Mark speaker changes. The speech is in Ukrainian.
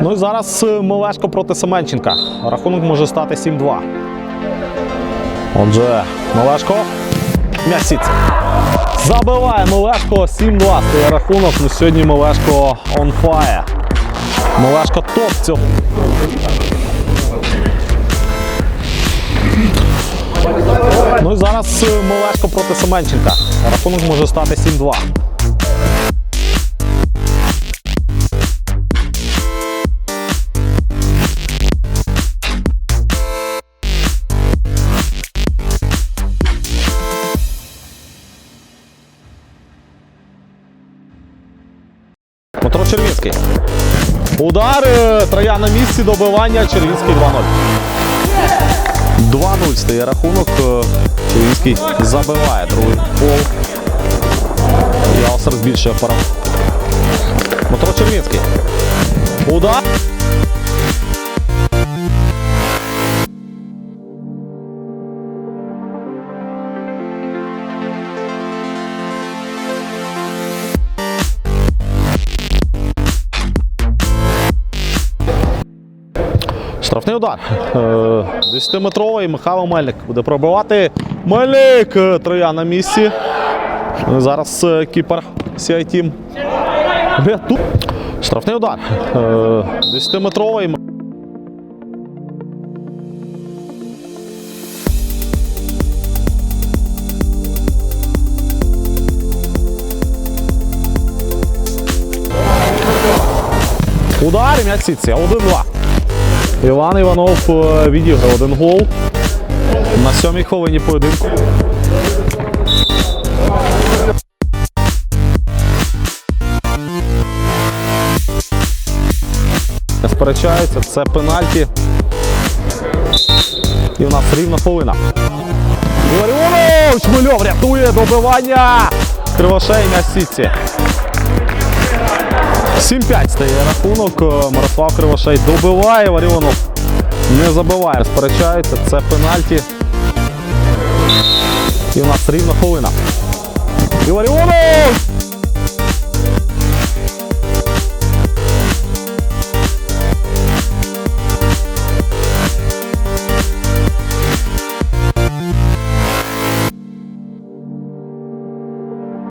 Speaker 1: Ну і зараз е, Мелешко проти Семенченка. Рахунок може стати 7-2. Отже, Мелешко. М'яч сітці. Забиває Мелешко 7-2. Стає рахунок. Ну сьогодні Мелешко on fire. Мелешко топ цього. Ну і зараз е, Мелешко проти Семенченка. Рахунок може стати 7-2. Дмитро Червінський. Удар. Троя на місці добивання. Червінський 2-0. 2-0 стає рахунок. е, Червінський забиває другий пол. Ялсер збільшує пора. Дмитро Червінський. Удар. Штрафний удар. Е, 10-метровий Михайло Мельник буде пробивати. Мельник! Е, Троя на місці. Зараз е, кіпер CI. Тут. Штрафний удар. Е, 10-метровий. Удар і м'яч 1-2. Іван Іванов е, відіграв один гол на сьомій хвилині поєдинку. Не сперечаються, це пенальті. І в нас рівна хвилина. Ігор Шмельов рятує добивання! Кривошей на сітці. 7-5 стає рахунок. Е, Мирослав Кривошей добиває, Варіонов не забиває. сперечається. це пенальті. І у нас рівна хвилина. І Варіонов!